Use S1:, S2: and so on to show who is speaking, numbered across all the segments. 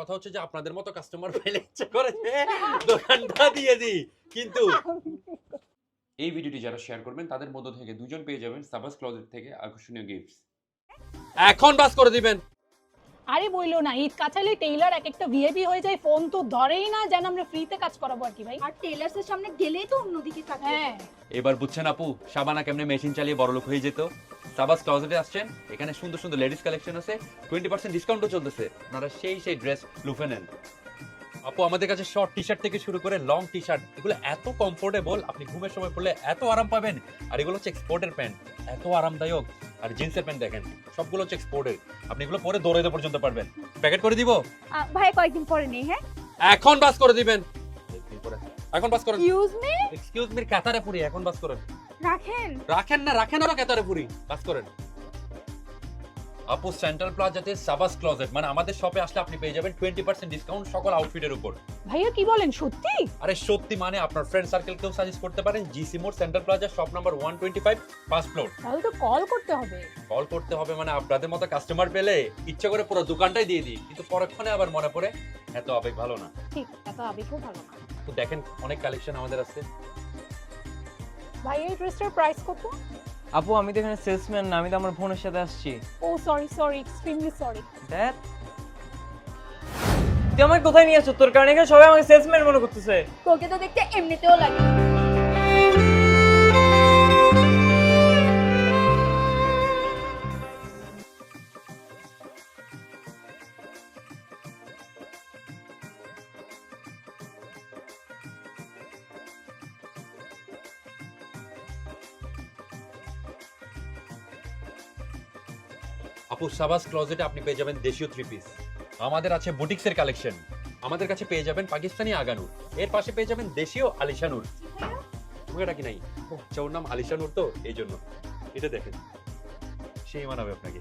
S1: কথা হচ্ছে যে আপনাদের মতো কাস্টমার পেলে ইচ্ছে করেছে দোকানটা দিয়ে দিই। কিন্তু এই ভিডিওটি যারা শেয়ার করবেন, তাদের মধ্য থেকে দুজন পেয়ে যাবেন সাবাস ক্লজেট থেকে আকর্ষণীয় গিফটস এখন বাস করে দিবেন।
S2: আরে বইলো না ঈদ কাছালে টেইলার এক একটা ভিআইপি হয়ে যায় ফোন তো ধরেই না যেন আমরা ফ্রিতে কাজ করাবো আর কি ভাই।
S3: আর টেইলার্স এর সামনে গেলেই তো অন্যদিকে তাকিয়ে
S2: হ্যাঁ।
S1: এবার বুঝছেন আপু সাবানা কেমনে মেশিন চালিয়ে বড়লোক হয়ে যেত? সাবাস ক্লজেটে আসছেন এখানে সুন্দর সুন্দর লেডিস কালেকশন আছে টোয়েন্টি পার্সেন্ট ডিসকাউন্টও চলতেছে। আপনারা সেই সেই ড্রেস লুফে নেন। আপু আমাদের কাছে শর্ট টি শার্ট থেকে শুরু করে লং টি শার্ট এগুলো এত কমফোর্টেবল আপনি ঘুমের সময় পড়লে এত আরাম পাবেন। আর এগুলো হচ্ছে এক্সপোর্টের প্যান্ট এত আরামদায়ক। আর জিন্সের প্যান্ট দেখেন সবগুলো হচ্ছে এক্সপোর্টের আপনি এগুলো পরে দৌড়াইতে পর্যন্ত পারবেন। প্যাকেট করে দিব?
S3: ভাই কয়েকদিন পরে নেই হ্যাঁ?
S1: এখন বাস করে দিবেন। এখন বাস করেন।
S3: ইউজ মি
S1: এক্সকিউজ মি কাতারে পুরি এখন বাস করেন।
S3: রাখেন।
S1: রাখেন না রাখেন ওরা কেতারে পুরি কাজ করেন। আপু সেন্ট্রাল প্লাজাতে সাবাস ক্লজেট মানে আমাদের শপে আসলে আপনি পেয়ে যাবেন টোয়েন্টি পার্সেন্ট ডিসকাউন্ট সকল আউটফিটের উপর।
S2: ভাইয়া কি বলেন? সত্যি?
S1: আরে সত্যি মানে আপনার ফ্রেন্ড সার্কেলকেও সাজেস্ট করতে পারেন জিসি মোড় central plaza shop number one twenty five first floor
S2: তাহলে তো কল করতে হবে।
S1: কল করতে হবে মানে আপনাদের মতো কাস্টমার পেলে ইচ্ছা করে পুরো দোকানটাই দিয়ে দিই কিন্তু পরক্ষণে আবার মনে পড়ে এত আবেগ ভালো না।
S2: ঠিক এত আবেগও ভালো না।
S1: তো দেখেন অনেক কালেকশন আমাদের আছে।
S2: ভাই এই ড্রেসটার প্রাইস কত?
S4: আপু আমি তো এখানে সেলসম্যান না আমি তো আমার বোনের সাথে আসছি।
S2: ও sorry sorry extremely sorry
S4: that তুই আমাকে কোথায় নিয়ে আসছো তোর কারণে এখানে সবাই আমাকে সেলসম্যান মনে করতেছে।
S3: তোকে তো দেখতে এমনিতেও লাগে।
S1: আপু সাবাস ক্লজেটে আপনি পেয়ে যাবেন দেশীয় থ্রি পিস আমাদের আছে বুটিক্সের কালেকশন আমাদের কাছে পেয়ে যাবেন পাকিস্তানি আগানুর। এর পাশে পেয়ে যাবেন দেশীয় আলিশানুর। তোমাকে ডাকি নাই? আচ্ছা ওর নাম আলিশানুর তো এই জন্য। এটা দেখেন। সেই মানাবে আপনাকে।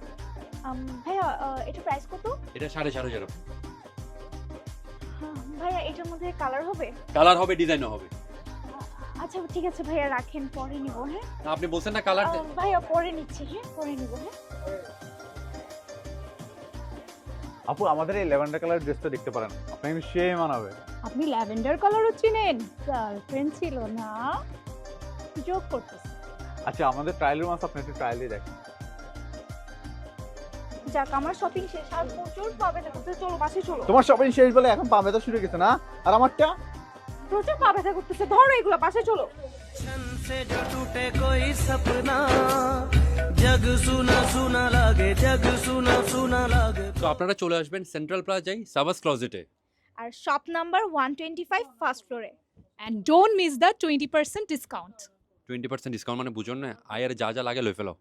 S3: ভাইয়া এটা প্রাইস কত?
S1: এটা সাড়ে চার হাজার।
S3: হ্যাঁ, ভাইয়া এটার মধ্যে কালার হবে?
S1: কালার হবে ডিজাইনও হবে।
S3: আচ্ছা ঠিক আছে ভাইয়া রাখেন পরে নিব হ্যাঁ?
S1: আপনি বলছেন না কালার
S3: ভাইয়া পরে নিচ্ছি হ্যাঁ? পরে নিব হ্যাঁ?
S5: আপু আমাদের এই ল্যাভেন্ডার কালার ড্রেসটা দেখতে পারেন। আপনি আপনাকে সেই মানাবে।
S2: আপনি ল্যাভেন্ডার কালারও চিনেন? গার্লফ্রেন্ড ছিল না। যোগ করতে
S5: আচ্ছা আমাদের ট্রায়াল রুম আছে আপনি একটু ট্রায়ালই দেখেন।
S3: যাক আমার শপিং শেষ। আর প্রচুর পাবে না চলো বাসে চলো।
S5: তোমার শপিং শেষ বলে এখন পাবে তো শুরু গেছে না? আর আমারটা?
S3: প্রচুর করতেছে। ধরো এগুলো বাসে চলো।
S6: জগ সুনা সুনা লাগে জগ সুনা সুনা লাগে।
S1: তো আপনারা চলে আসবেন সেন্ট্রাল প্লাজায় সাবাস ক্লোজেটে
S3: আর shop number one twenty five first ফ্লোরে
S2: and don't miss the twenty percent discount
S1: twenty percent discount মানে বুঝুন না আয়ের যা যা লাগে লই ফেলো।